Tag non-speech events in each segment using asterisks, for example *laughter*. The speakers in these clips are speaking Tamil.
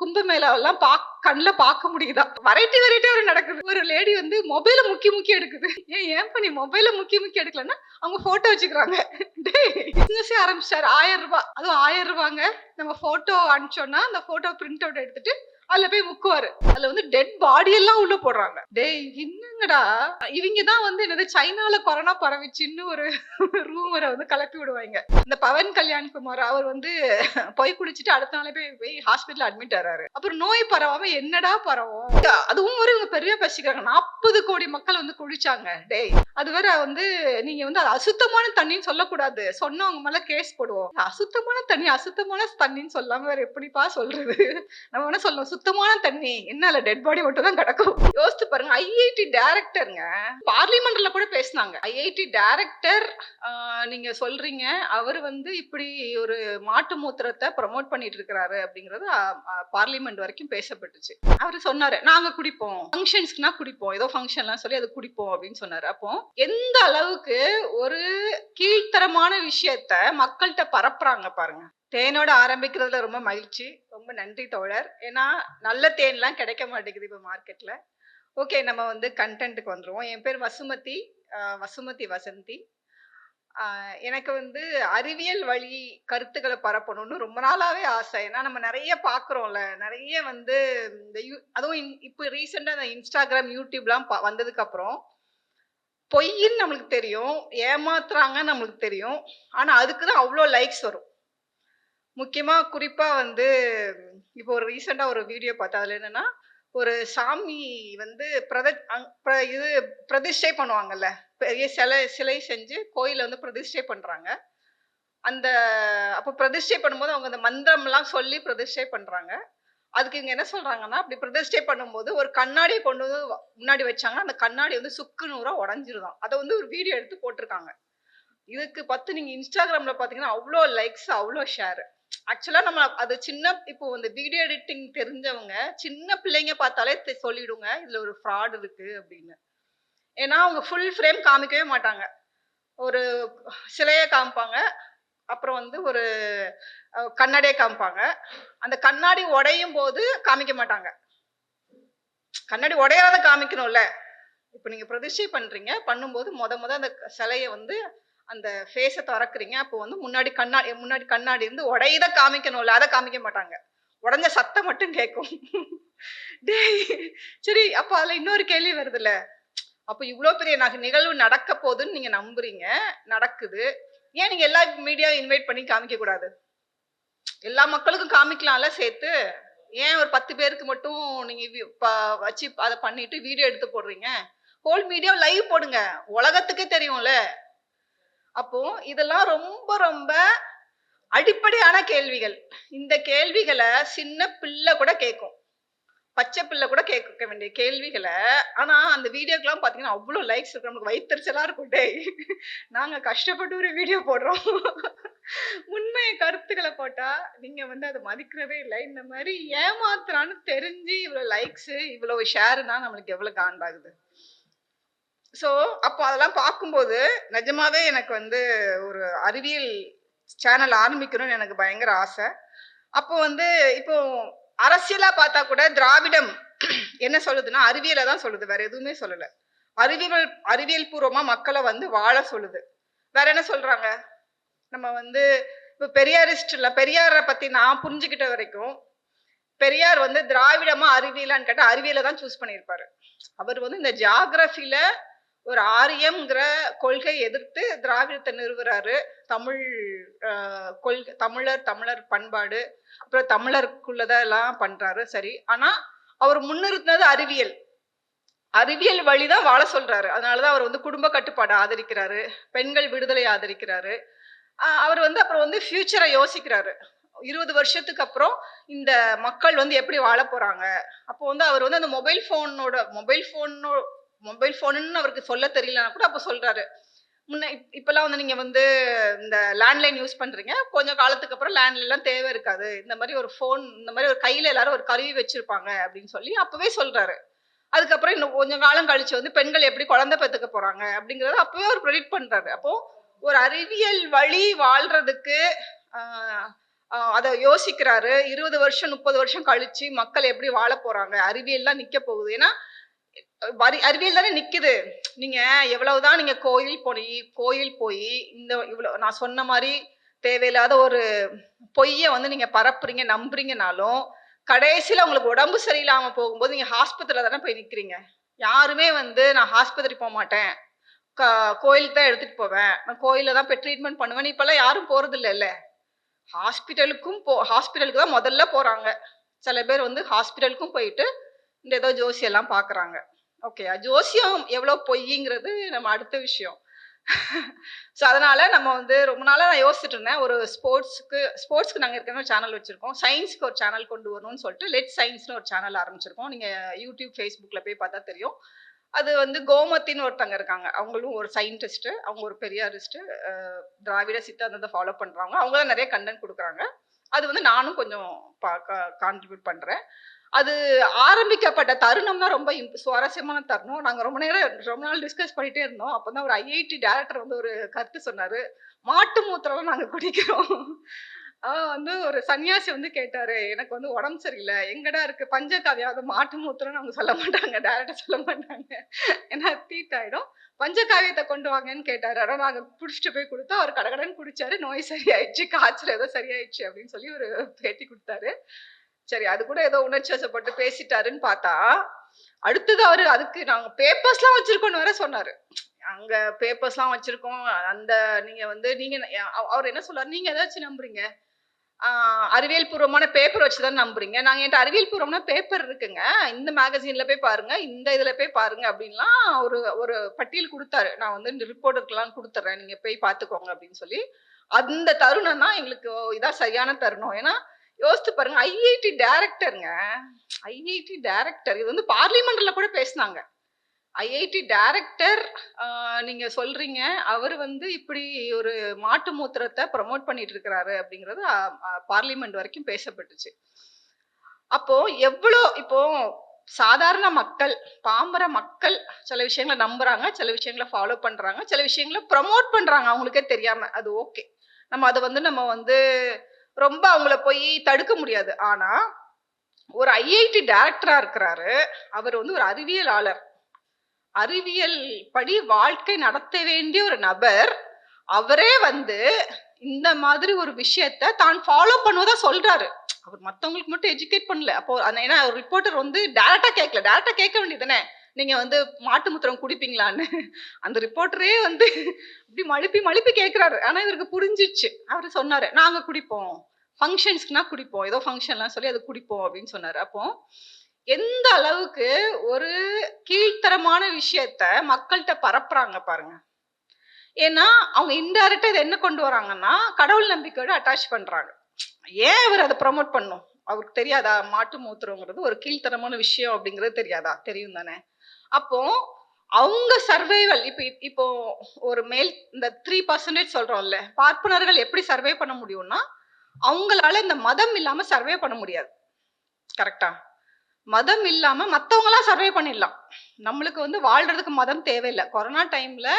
கும்பமேளாவெல்லாம் பா கண்ணில் பார்க்க முடியுதா? வெரைட்டி வெரைட்டி ஒரு நடக்குது. ஒரு லேடி வந்து மொபைலை முக்கி முக்கி எடுக்குது. ஏன் ஏன் பண்ணி மொபைலை முக்கி முக்கி எடுக்கலன்னா அவங்க ஃபோட்டோ வச்சுக்கிறாங்க. பிஸ்னஸே ஆரம்பிச்சார். ஆயிரம் ரூபாய் அதுவும் ஆயிரம் ரூபாங்க. நம்ம ஃபோட்டோ அனுப்பிச்சோன்னா அந்த ஃபோட்டோ பிரிண்ட் அவுட் எடுத்துட்டு அதுல போய் முக்குவாரு அதுல வந்து டெட் பாடி எல்லாம் உள்ள போடுறாங்க. டேய் என்னங்கடா? இவங்க தான் வந்து என்னது சைனால கொரோனா பரவிச்சுன்னு ஒரு ரூமரை வந்து கலப்பி விடுவாங்க. இந்த பவன் கல்யாண் குமார் அவர் வந்து போய் குடிச்சிட்டு அடுத்த நாளே போய் போய் ஹாஸ்பிட்டல் அட்மிட் ஆறாரு. அப்புறம் நோய் பரவாம என்னடா பரவும்? அதுவும் ஒரு இவங்க பெரிய பேசிக்கிறாங்க நாற்பது கோடி மக்கள் வந்து குடிச்சாங்க. டேய் அது வேற வந்து நீங்க வந்து அது அசுத்தமான தண்ணின்னு சொல்லக்கூடாது. சொன்னவங்க மேல கேஸ் போடுவோம். அசுத்தமான தண்ணி அசுத்தமான தண்ணின்னு சொல்லாம வேற எப்படிப்பா சொல்றது? நம்ம என்ன சொல்லணும்? சுத்தமான தண்ணி. என்னால டெட் பாடி மட்டும் தான் கிடக்கும். யோசித்து பாருங்க ஐஐடி டைரக்டருங்க பார்லிமெண்ட்ல கூட பேசினாங்க. ஐஐடி டைரக்டர் நீங்க சொல்றீங்க. அவர் வந்து இப்படி ஒரு மாட்டு மூத்திரத்தை ப்ரமோட் பண்ணிட்டு இருக்கிறாரு அப்படிங்கறது பார்லிமெண்ட் வரைக்கும் பேசப்பட்டுச்சு. அவர் சொன்னாரு நாங்க குடிப்போம். ஃபங்க்ஷன்ஸ்க்குனா குடிப்போம். ஏதோ ஃபங்க்ஷன்லாம் சொல்லி அது குடிப்போம் அப்படின்னு சொன்னாரு. அப்போ எந்த அளவுக்கு ஒரு கீழ்த்தரமான விஷயத்த மக்கள்கிட்ட பரப்புறாங்க பாருங்க. தேனோட ஆரம்பிக்கிறதுல ரொம்ப மகிழ்ச்சி. ரொம்ப நன்றி தோழர். ஏன்னா நல்ல தேன்லாம் கிடைக்க மாட்டேங்குது இப்போ மார்க்கெட்டில் ஓகே நம்ம வந்து கண்டென்ட்டுக்கு வந்துடுவோம் என் பேர் வசுமதி. வசுமதி வசந்தி. எனக்கு வந்து அறிவியல் வழி கருத்துக்களை பரப்பணும்னு ரொம்ப நாளாவே ஆசை. ஏன்னா நம்ம நிறைய பார்க்குறோம்ல. நிறைய வந்து இந்த யூ அதுவும் இன்- இப்போ ரீசெண்டாக இந்த இன்ஸ்டாகிராம் யூடியூப்லாம் வந்ததுக்கப்புறம் பொய்ன்னு நம்மளுக்கு தெரியும். ஏமாத்துறாங்கன்னு நம்மளுக்கு தெரியும். ஆனால் அதுக்கு தான் அவ்வளோ லைக்ஸ் வரும். முக்கியமா குறிப்பா வந்து இப்போ ஒரு ரீசெண்டா ஒரு வீடியோ பார்த்தேன். அதுல என்னன்னா ஒரு சாமி வந்து பிரத அங்- பிர- இது பிரதிஷ்டை பண்ணுவாங்கல்ல. பெரிய சிலை சிலை செஞ்சு கோயில வந்து பிரதிஷ்டை பண்றாங்க. அந்த அப்போ பிரதிஷ்டை பண்ணும்போது அவங்க அந்த மந்திரம்லாம் சொல்லி பிரதிஷ்டை பண்றாங்க. அதுக்கு இவங்க என்ன சொல்றாங்கன்னா அப்படி பிரதிஷ்டை பண்ணும்போது ஒரு கண்ணாடியை கொண்டு வந்து வ- முன்னாடி வச்சாங்கன்னா அந்த கண்ணாடி வந்து சுக்கு நூறா உடஞ்சிருதான். அதை வந்து ஒரு வீடியோ எடுத்து போட்டிருக்காங்க. இதுக்கு பத்து நீங்க இன்ஸ்டாகிராம்ல பாத்தீங்கன்னா அவ்வளோ லைக்ஸ் அவ்வளோ ஷேர் ஆக்சுவலா நம்ம அது சின்ன இப்போ இந்த வீடியோ எடிட்டிங் தெரிஞ்சவங்க சின்ன பிள்ளைங்க பார்த்தாலே சொல்லிடுங்க இதுல ஒரு ஃப்ராட் இருக்கு அப்படின்னு. ஏன்னா அவங்க ஃபுல் ஃப்ரேம் காமிக்கவே மாட்டாங்க. ஒரு சிலையை காமிப்பாங்க அப்புறம் வந்து ஒரு அஹ், கண்ணாடியை காமிப்பாங்க. அந்த கண்ணாடி உடையும் போது காமிக்க மாட்டாங்க. கண்ணாடி உடையாத காமிக்கணும்ல. இப்போ நீங்க பிரதிஷ்டை பண்றீங்க பண்ணும்போது முத முத அந்த சிலையை வந்து அந்த ஃபேஸை திறக்குறீங்க அப்போ வந்து முன்னாடி கண்ணாடி முன்னாடி கண்ணாடி இருந்து உடையத காமிக்கணும்ல அதை காமிக்க மாட்டாங்க. உடஞ்ச சத்தம் மட்டும் கேட்கும். டேய் சரி அப்போ அதில் இன்னொரு கேள்வி வருதுல்ல. அப்போ இவ்வளோ பெரிய நக- நிகழ்வு நடக்க போகுதுன்னு நீங்கள் நம்புறீங்க நடக்குது. ஏன் நீங்கள் எல்லா மீடியாவும் இன்வைட் பண்ணி காமிக்க கூடாது? எல்லா மக்களுக்கும் காமிக்கலாம்ல சேர்த்து. ஏன் ஒரு பத்து பேருக்கு மட்டும் நீங்கள் வச்சு அதை பண்ணிட்டு வீடியோ எடுத்து போடுறீங்க? ஹோல் மீடியா லைவ் போடுங்க. உலகத்துக்கே தெரியும்ல. அப்போ இதெல்லாம் ரொம்ப ரொம்ப அடிப்படையான கேள்விகள். இந்த கேள்விகளை சின்ன பிள்ளை கூட கேட்கும் பச்சை பிள்ளை கூட கேட்க வேண்டிய கேள்விகளை. ஆனா அந்த வீடியோக்கெல்லாம் பாத்தீங்கன்னா அவ்வளவு லைக்ஸ் இருக்கு. நமக்கு வயிற்றுச்சலா இருக்கும் டேய். நாங்க கஷ்டப்பட்டு ஒரு வீடியோ போடுறோம். உண்மை கருத்துக்களை போட்டா நீங்க வந்து அதை மதிக்கிறதே இல்லை. இந்த மாதிரி ஏமாத்துறான்னு தெரிஞ்சு இவ்வளவு லைக்ஸ் இவ்வளவு ஷேர்னா நம்மளுக்கு எவ்வளவு காண்டாகுது? ஸோ அப்போ அதெல்லாம் பார்க்கும்போது நிஜமாவே எனக்கு வந்து ஒரு அறிவியல் சேனல் ஆரம்பிக்கணும்னு எனக்கு பயங்கர ஆசை. அப்போ வந்து இப்போ அரசியலாக பார்த்தா கூட திராவிடம் *clears throat* என்ன சொல்லுதுன்னா அறிவியலை தான் சொல்லுது. வேற எதுவுமே சொல்லலை. அறிவியல் அறிவியல் பூர்வமாக மக்களை வந்து வாழ சொல்லுது. வேற என்ன சொல்றாங்க? நம்ம வந்து இப்போ பெரியாரிஸ்ட்ல பெரியாரை பத்தி நான் புரிஞ்சுக்கிட்ட வரைக்கும் பெரியார் வந்து திராவிடமா அறிவியலான்னு கேட்டால் அறிவியலை தான் சூஸ் பண்ணியிருப்பாரு. அவர் வந்து இந்த ஜியாகிரபில ஒரு ஆரியம்ங்கிற கொள்கை எதிர்த்து திராவிடத்தை நிறுவுறாரு தமிழ் ஆஹ், கொள்கை தமிழர் தமிழர் பண்பாடு அப்புறம் தமிழருக்குள்ளதெல்லாம் பண்றாரு சரி. ஆனா அவர் முன்னிறுத்தினது அறிவியல். அறிவியல் வழிதான் வாழ சொல்றாரு. அதனாலதான் அவர் வந்து குடும்ப கட்டுப்பாடு ஆதரிக்கிறாரு பெண்கள் விடுதலை ஆதரிக்கிறாரு. அவர் வந்து அப்புறம் வந்து ஃபியூச்சரை யோசிக்கிறாரு. இருபது வருஷத்துக்கு அப்புறம் இந்த மக்கள் வந்து எப்படி வாழ போறாங்க? அப்போ வந்து அவர் வந்து அந்த மொபைல் ஃபோனோட மொபைல் ஃபோனோ மொபைல் ஃபோனுன்னு அவருக்கு சொல்ல தெரியலனா கூட அப்போ சொல்றாரு. முன்ன இப்- இப்பெல்லாம் வந்து நீங்க வந்து இந்த லேண்ட்லைன் யூஸ் பண்றீங்க. கொஞ்சம் காலத்துக்கு அப்புறம் லேண்ட்லைன்லாம் தேவை இருக்காது. இந்த மாதிரி ஒரு ஃபோன் இந்த மாதிரி ஒரு கையில எல்லாரும் ஒரு கருவி வச்சிருப்பாங்க அப்படின்னு சொல்லி அப்பவே சொல்றாரு. அதுக்கப்புறம் இன்னும் கொஞ்சம் காலம் கழிச்சு வந்து பெண்கள் எப்படி குழந்தை பெற்றுக்க போறாங்க அப்படிங்கறத அப்பவே அவர் ப்ரெடிக்ட் பண்றாரு. அப்போ ஒரு அறிவியல் வழி வாழ்றதுக்கு அதை யோசிக்கிறாரு. இருபது வருஷம் முப்பது வருஷம் கழிச்சு மக்கள் எப்படி வாழ போறாங்க? அறிவியல்லாம் நிக்க போகுது. ஏன்னா வரி- அறிவியல் தானே நிக்குது. நீங்க எவ்வளவுதான் நீங்க கோயில் போய் கோயில் போய் இந்த இவ்வளவு நான் சொன்ன மாதிரி தேவையில்லாத ஒரு பொய்ய வந்து நீங்க பரப்புறீங்க நம்புறீங்கனாலும் கடைசியில உங்களுக்கு உடம்பு சரியில்லாம போகும்போது நீங்க ஹாஸ்பத்திரியில தானே போய் நிக்கிறீங்க. யாருமே வந்து நான் ஹாஸ்பத்திரி போக மாட்டேன். க- கோயிலுக்கு தான் எடுத்துட்டு போவேன். நான் கோயில தான் போய் ட்ரீட்மெண்ட் பண்ணுவேன். இப்பெல்லாம் யாரும் போறது இல்லைல்ல ஹாஸ்பிட்டலுக்கும் போ ஹாஸ்பிட்டலுக்கு தான் முதல்ல போறாங்க. சில பேர் வந்து ஹாஸ்பிட்டலுக்கும் போயிட்டு இந்த ஏதோ ஜோசியெல்லாம் பார்க்குறாங்க ஓகே ஜோசியம் எவ்வளோ பொய்ங்கிறது நம்ம அடுத்த விஷயம். ஸோ அதனால நம்ம வந்து ரொம்ப நாளாக நான் யோசிச்சுட்டு இருந்தேன். ஒரு ஸ்போர்ட்ஸுக்கு ஸ்போர்ட்ஸ்க்கு நாங்கள் ஏற்கனவே சேனல் வச்சுருக்கோம். சயின்ஸ்க்கு ஒரு சேனல் கொண்டு வரணும்னு சொல்லிட்டு லெட் சயின்ஸ்னு ஒரு சேனல் ஆரம்பிச்சிருக்கோம். நீங்கள் யூடியூப் ஃபேஸ்புக்கில் போய் பார்த்தா தெரியும். அது வந்து கோமத்தின்னு ஒருத்தங்க இருக்காங்க. அவங்களும் ஒரு சயின்டிஸ்ட்டு அவங்க ஒரு பெரியாரிஸ்ட்டு திராவிட சித்தாந்தத்தை ஃபாலோ பண்ணுறாங்க அவங்க தான் நிறைய கண்டென்ட் கொடுக்குறாங்க. அது வந்து நானும் கொஞ்சம் பா கான்ட்ரிபியூட் பண்ணுறேன் அது ஆரம்பிக்கப்பட்ட தருணம் தான் ரொம்ப சுவாரஸ்யமான தருணம். நாங்கள் ரொம்ப நேரம் ரொம்ப நாள் டிஸ்கஸ் பண்ணிட்டே இருந்தோம். அப்போ தான் ஒரு ஐஐடி டேரக்டர் வந்து ஒரு கருத்து சொன்னார். மாட்டு மூத்திரம் நாங்கள் குடிக்கிறோம். வந்து ஒரு சன்னியாசி வந்து கேட்டாரு எனக்கு வந்து உடம்பு சரியில்லை. எங்கடா இருக்கு? பஞ்சகாவியாவது மாட்டு மூத்திரம்னு அவங்க சொல்ல மாட்டாங்க. டேரக்டா சொல்ல மாட்டாங்க. ஏன்னா தீட்டாயிடும் பஞ்சகாவியத்தை கொண்டு வாங்கன்னு கேட்டாரு. ஆனால் நாங்கள் பிடிச்சிட்டு போய் கொடுத்தா அவர் கடகடன்னு குடிச்சாரு. நோய் சரியாயிடுச்சு. காய்ச்சல் ஏதோ சரியாயிடுச்சு அப்படின்னு சொல்லி ஒரு பேட்டி கொடுத்தாரு. சரி அது கூட ஏதோ உணர்ச்சி வசப்பட்டு பேசிட்டாருன்னு பார்த்தா அடுத்தது அவரு அதுக்கு நாங்க பேப்பர்ஸ்லாம் வச்சிருக்கோம்னு வேற சொன்னாரு. அங்க பேப்பர்ஸ்லாம் வச்சிருக்கோம். அந்த நீங்க வந்து நீங்க அவர் என்ன சொல்றாரு நீங்க ஏதாச்சும் நம்புறீங்க. ஆஹ் அறிவியல் பூர்வமான பேப்பர் வச்சுதான் நம்புறீங்க. நாங்க என்கிட்ட அறிவியல் பூர்வமான பேப்பர் இருக்குங்க. இந்த மேகசின்ல போய் பாருங்க. இந்த இதுல போய் பாருங்க அப்படின்லாம் ஒரு ஒரு பட்டியல் கொடுத்தாரு. நான் வந்து இந்த ரிப்போர்ட்டருக்கெல்லாம் கொடுத்துட்றேன் நீங்க போய் பாத்துக்கோங்க அப்படின்னு சொல்லி. அந்த தருணம் தான் எங்களுக்கு இதான் சரியான தருணம். ஏன்னா யோசித்து பாருங்க ஐஐடி டைரக்டருங்க ஐஐடி டைரக்டர் இது வந்து பார்லிமெண்ட்ல கூட பேசினாங்க. ஐஐடி டைரக்டர் நீங்க சொல்றீங்க அவர் வந்து இப்படி ஒரு மாட்டு மூத்திரத்தை ப்ரமோட் பண்ணிட்டு இருக்கிறாரு அப்படிங்கிறது பார்லிமெண்ட் வரைக்கும் பேசப்பட்டுச்சு. அப்போ எவ்வளோ இப்போ சாதாரண மக்கள் பாம்பர மக்கள் சில விஷயங்களை நம்புறாங்க சில விஷயங்களை ஃபாலோ பண்றாங்க சில விஷயங்களை ப்ரமோட் பண்றாங்க அவங்களுக்கே தெரியாம அது ஓகே நம்ம அதை வந்து நம்ம வந்து ரொம்ப அவங்கள போய் தடுக்க முடியாது. ஆனா ஒரு ஐஐடி டைரக்டரா இருக்கிறாரு. அவர் வந்து ஒரு அறிவியலாளர். அறிவியல் படி வாழ்க்கை நடத்த வேண்டிய ஒரு நபர். அவரே வந்து இந்த மாதிரி ஒரு விஷயத்த தான் ஃபாலோ பண்ணுவதா சொல்றாரு. அவர் மத்தவங்களுக்கு மட்டும் எஜுகேட் பண்ணல. அப்போ அந்த- ஏன்னா ரிப்போர்ட்டர் வந்து டேரக்டா கேட்கல டேரக்டா கேட்க வேண்டியதுதானே. நீங்க வந்து மாட்டு முத்திரம் குடிப்பீங்களான்னு. அந்த ரிப்போர்ட்டரே வந்து இப்படி மழுப்பி மழுப்பி கேட்கிறாரு ஆனா இவருக்கு புரிஞ்சிச்சு அவர் சொன்னாரு நாங்க குடிப்போம். ஃபங்க்ஷன்ஸ்க்குனா குடிப்போம். ஏதோ ஃபங்க்ஷன்லாம் சொல்லி அது குடிப்போம் அப்படின்னு சொன்னார். அப்போ எந்த அளவுக்கு ஒரு கீழ்த்தரமான விஷயத்த மக்கள்கிட்ட பரப்புறாங்க பாருங்க. ஏன்னா அவங்க இன்டைரக்டா இதை என்ன கொண்டு வராங்கன்னா கடவுள் நம்பிக்கையோட அட்டாச் பண்றாங்க. ஏன் அவர் அதை ப்ரமோட் பண்ணும்? அவருக்கு தெரியாதா? மாட்டு மூத்திரங்கிறது ஒரு கீழ்த்தரமான விஷயம் அப்படிங்கிறது தெரியாதா? தெரியும் தானே. அப்போ அவங்க சர்வைவல் இப்போ இப்போ ஒரு மேல் இந்த த்ரீ பர்சன்டேஜ் சொல்றோம்ல பார்ப்பனர்கள் எப்படி சர்வே பண்ண முடியும்னா அவங்களால இந்த மதம் இல்லாம சர்வே பண்ண முடியாது. கரெக்டா மதம் இல்லாம மத்தவங்களாம் சர்வே பண்ணிடலாம். நம்மளுக்கு வந்து வாழ்றதுக்கு மதம் தேவையில்லை. கொரோனா டைம்ல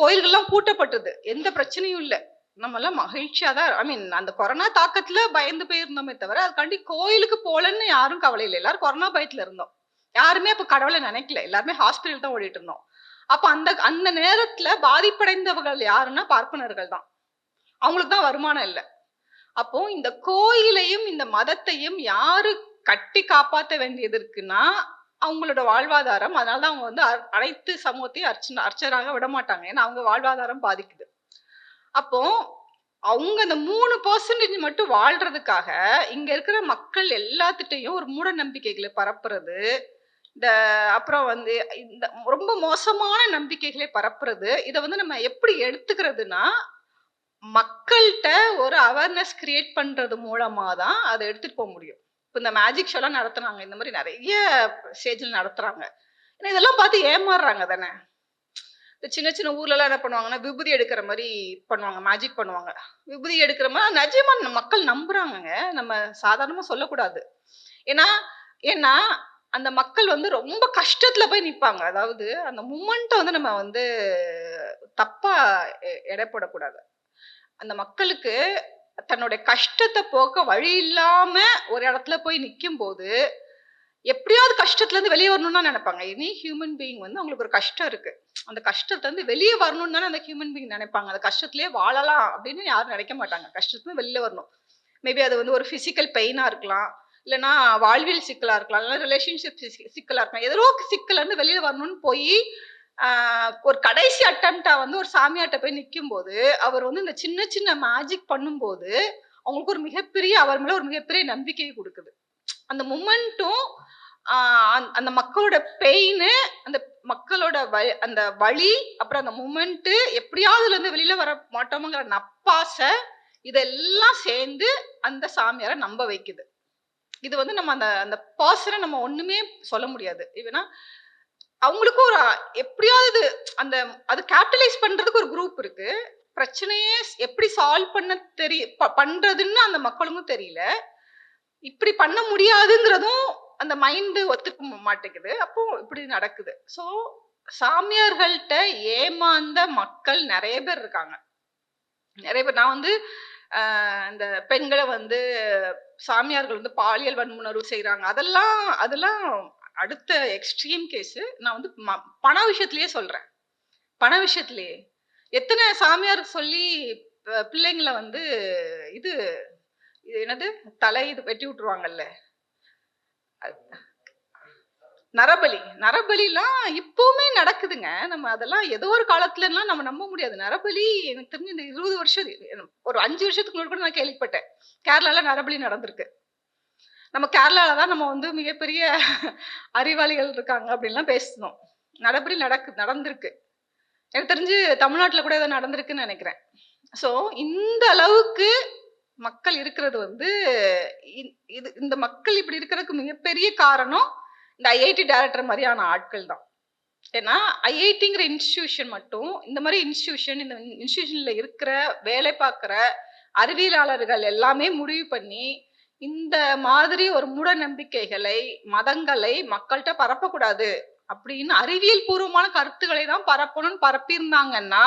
கோயில்கள்லாம் பூட்டப்பட்டது. எந்த பிரச்சனையும் இல்லை. நம்ம எல்லாம் மகிழ்ச்சியா தான் ஐ மீன் அந்த கொரோனா தாக்கத்துல பயந்து போயிருந்தோமே தவிர அதுக்காண்டி கோயிலுக்கு போலன்னு யாரும் கவலை இல்லை. எல்லாரும் கொரோனா பயத்துல இருந்தோம். யாருமே அப்ப கடவுளை நினைக்கல. எல்லாருமே ஹாஸ்பிட்டல் தான் ஓடிட்டு இருந்தோம். அப்ப அந்த அந்த நேரத்துல பாதிப்படைந்தவர்கள் யாருன்னா பார்ப்பனர்கள் தான். அவங்களுக்கு தான் வருமானம் இல்லை. அப்போ இந்த கோயிலையும் இந்த மதத்தையும் யாரு கட்டி காப்பாற்ற வேண்டியது இருக்குன்னா அவங்களோட வாழ்வாதாரம் அதனால தான் அவங்க வந்து அனைத்து சமூகத்தையும் அர்ச்சனை அர்ச்சராக விட மாட்டாங்க. ஏன்னா அவங்க வாழ்வாதாரம் பாதிக்குது. அப்போ அவங்க அந்த மூணு பர்சன்டேஜ் மட்டும் வாழ்றதுக்காக இங்க இருக்கிற மக்கள் எல்லாத்துட்டையும் ஒரு மூட நம்பிக்கைகளை பரப்புறது இந்த அப்புறம் வந்து இந்த ரொம்ப மோசமான நம்பிக்கைகளை பரப்புறது இதை வந்து நம்ம எப்படி எடுத்துக்கிறதுனா மக்கள்கிட்ட ஒரு அவேர்னஸ் கிரியேட் பண்றது மூலமா தான் அதை எடுத்துட்டு போக முடியும். இப்போ இந்த மேஜிக் ஷோலாம் நடத்துனாங்க இந்த மாதிரி நிறைய ஸ்டேஜில் நடத்துறாங்க. ஏன்னா இதெல்லாம் பார்த்து ஏமாறுறாங்க தானே? இந்த சின்ன சின்ன ஊர்ல எல்லாம் என்ன பண்ணுவாங்கன்னா விபூதி எடுக்கிற மாதிரி பண்ணுவாங்க மேஜிக் பண்ணுவாங்க. விபூதி எடுக்கிற மாதிரி நிஜமா நம்ம மக்கள் நம்புறாங்கங்க. நம்ம சாதாரணமா சொல்லக்கூடாது. ஏன்னா ஏன்னா அந்த மக்கள் வந்து ரொம்ப கஷ்டத்துல போய் நிற்பாங்க அதாவது அந்த மூமெண்ட்டை வந்து நம்ம வந்து தப்பா எ- எடை போடக்கூடாது அந்த மக்களுக்கு தன்னுடைய கஷ்டத்தை போக்க வழி இல்லாம ஒரு இடத்துல போய் நிற்கும் போது எப்படியாவது கஷ்டத்துல இருந்து வெளியே வரணும்னு தான் நினைப்பாங்க. எனி ஹியூமன் பீயிங் வந்து அவங்களுக்கு ஒரு கஷ்டம் இருக்கு. அந்த கஷ்டத்துல இருந்து வெளியே வரணும்னு தானே அந்த ஹியூமன் பீயிங் நினைப்பாங்க. அந்த கஷ்டத்திலேயே வாழலாம் அப்படின்னு யாரும் நினைக்க மாட்டாங்க. கஷ்டத்துல வெளியே வெளியில வரணும். மேபி அது வந்து ஒரு பிசிக்கல் பெயினா இருக்கலாம். இல்லைன்னா வாழ்வியல் சிக்கலா இருக்கலாம். இல்லைன்னா ரிலேஷன்ஷிப் சிக்கலா இருக்கலாம். ஏதோ ஒரு இருந்து வெளியில வரணும்னு போய் ஒரு கடைசி அட்டம்ப்டா வந்து ஒரு சாமியார்ட்ட போய் நிற்கும் போது அவர் வந்து இந்த சின்ன சின்ன மேஜிக் பண்ணும்போது அவங்களுக்கு ஒரு மிகப்பெரிய அவர் மேல ஒரு மிகப்பெரிய நம்பிக்கையை கொடுக்குது. அந்த மூமெண்ட்டும் அந்த மக்களோட பெயின் அந்த மக்களோட வ- அந்த வழி அப்புறம் அந்த மூமெண்ட்டு எப்படியாவது இருந்து வெளியில வர மாட்டோமோங்கிற நப்பாசை இதெல்லாம் சேர்ந்து அந்த சாமியாரை நம்ப வைக்குது. இது வந்து நம்ம அந்த அந்த பர்சனை நம்ம ஒண்ணுமே சொல்ல முடியாது. இவனா அவங்களுக்கும் ஒரு எப்படியாவது அந்த அது கேபிட்டலைஸ் பண்றதுக்கு ஒரு குரூப் இருக்கு. பிரச்சனையே எப்படி சால்வ் பண்ண தெரிய ப- பண்றதுன்னு அந்த மக்களுக்கும் தெரியல. இப்படி பண்ண முடியாதுங்கிறதும் அந்த மைண்டு ஒத்துக்க மாட்டேங்குது. அப்போ இப்படி நடக்குது. ஸோ சாமியார்கள்ட்ட ஏமாந்த மக்கள் நிறைய பேர் இருக்காங்க. நிறைய பேர் நான் வந்து இந்த பெண்களை வந்து சாமியார்கள் வந்து பாலியல் வன்முணர்வு செய்கிறாங்க அதெல்லாம் அதெல்லாம் அடுத்த எக்ஸ்ட்ரீம் கேஸ் நான் வந்து ம- பண விஷயத்திலேயே சொல்றேன். பண விஷயத்திலேயே. எத்தனை சாமியார் சொல்லி பிள்ளைங்களை வந்து இது இது என்னது? தலை இது வெட்டி விட்டுருவாங்கல்ல. அது- நரபலி. நரபலிலாம் இப்பவுமே நடக்குதுங்க. நம்ம அதெல்லாம் ஏதோ ஒரு காலத்துலலாம் நம்ம நம்ப முடியாது. நரபலி எனக்கு தெரிஞ்சு இந்த இருபது வருஷம் ஒரு அஞ்சு வருஷத்துக்கு முன்னாடி கூட நான் கேள்விப்பட்டேன். கேரளால நரபலி நடந்திருக்கு. நம்ம கேரளாவில் தான் நம்ம வந்து மிகப்பெரிய அறிவாளிகள் இருக்காங்க அப்படின்லாம் பேசணும். நடப்படி நடக்கு நடந்திருக்கு. எனக்கு தெரிஞ்சு தமிழ்நாட்டில் கூட ஏதோ நடந்திருக்குன்னு நினைக்கிறேன். ஸோ இந்த அளவுக்கு மக்கள் இருக்கிறது வந்து இ- இது இந்த மக்கள் இப்படி இருக்கிறதுக்கு மிகப்பெரிய காரணம் இந்த ஐஐடி டைரக்டர் மாதிரியான ஆட்கள் தான். ஏன்னா ஐஐடிங்கிற இன்ஸ்டியூஷன் மட்டும் இந்த மாதிரி இன்ஸ்டியூஷன் இந்த இன்ஸ்டியூஷனில் இருக்கிற வேலை பார்க்குற அறிவியலாளர்கள் எல்லாமே முடிவு பண்ணி இந்த மாதிரி ஒரு மூட நம்பிக்கைகளை மதங்களை மக்கள்கிட்ட பரப்பக்கூடாது அப்படின்னு அறிவியல் பூர்வமான கருத்துக்களை தான் பரப்பணும்னு பரப்பியிருந்தாங்கன்னா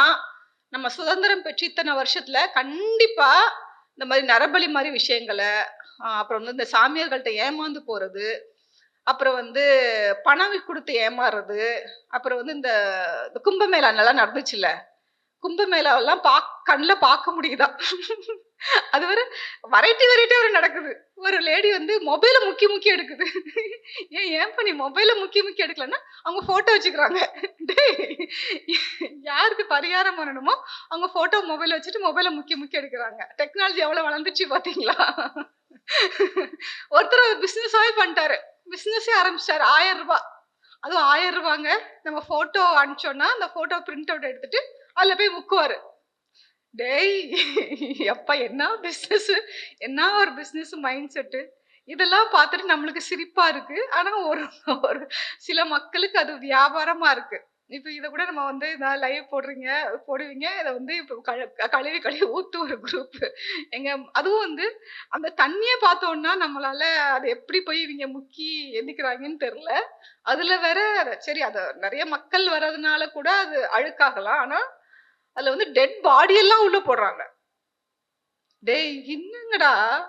நம்ம சுதந்திரம் பெற்று இத்தனை வருஷத்துல கண்டிப்பா இந்த மாதிரி நரபலி மாதிரி விஷயங்களை அப்புறம் வந்து இந்த சாமியார்கள்ட்ட ஏமாந்து போறது அப்புறம் வந்து பணம் கொடுத்து ஏமாறுறது அப்புறம் வந்து இந்த கும்பமேளா நல்லா நடந்துச்சுல்ல? கும்பமேளாவெல்லாம் பா கண்ணில் பார்க்க முடியுதா? அது ஒரு வெரைட்டி வெரைட்டி ஒரு நடக்குது. ஒரு லேடி வந்து மொபைல முக்கி முக்கி எடுக்குது. ஏன் ஏன் பண்ணி மொபைல முக்கி முக்கி எடுக்கலன்னா அவங்க போட்டோ வச்சுக்கிறாங்க. யாருக்கு பரிகாரம் பண்ணணுமோ அவங்க போட்டோ மொபைல் வச்சுட்டு மொபைலை முக்கி முக்கி எடுக்கிறாங்க. டெக்னாலஜி எவ்வளவு வளர்ந்துச்சு பாத்தீங்களா? ஒருத்தர் பிசினஸாவே பண்ணிட்டாரு. பிசினஸே ஆரம்பிச்சிட்டாரு. ஆயிரம் ரூபாய் அதுவும் ஆயிரம் ரூபாங்க. நம்ம போட்டோ அனுப்பிச்சோம்னா அந்த போட்டோ பிரிண்ட் அவுட் எடுத்துட்டு அதுல போய் முக்குவாரு. டேய் எப்பா என்ன பிஸ்னஸ் என்ன ஒரு பிஸ்னஸ் மைண்ட் செட்டு இதெல்லாம் பார்த்துட்டு நம்மளுக்கு சிரிப்பா இருக்கு. ஆனா ஒரு ஒரு சில மக்களுக்கு அது வியாபாரமா இருக்கு. இப்போ இதை கூட நம்ம வந்து இதான் லைவ் போடுறீங்க போடுவீங்க. இதை வந்து இப்போ கழ- கழுவி கழுவி ஊத்து ஒரு குரூப் எங்க அதுவும் வந்து அந்த தண்ணியை பார்த்தோம்னா நம்மளால அதை எப்படி போய் இவங்க முக்கி எந்திக்கிறாங்கன்னு தெரில அதுல வேற சரி அது நிறைய மக்கள் வர்றதுனால கூட அது அழுக்காகலாம். ஆனா அதுல வந்து டெட் பாடி எல்லாம் உள்ள போடுறாங்க. டேய் என்னங்கடா?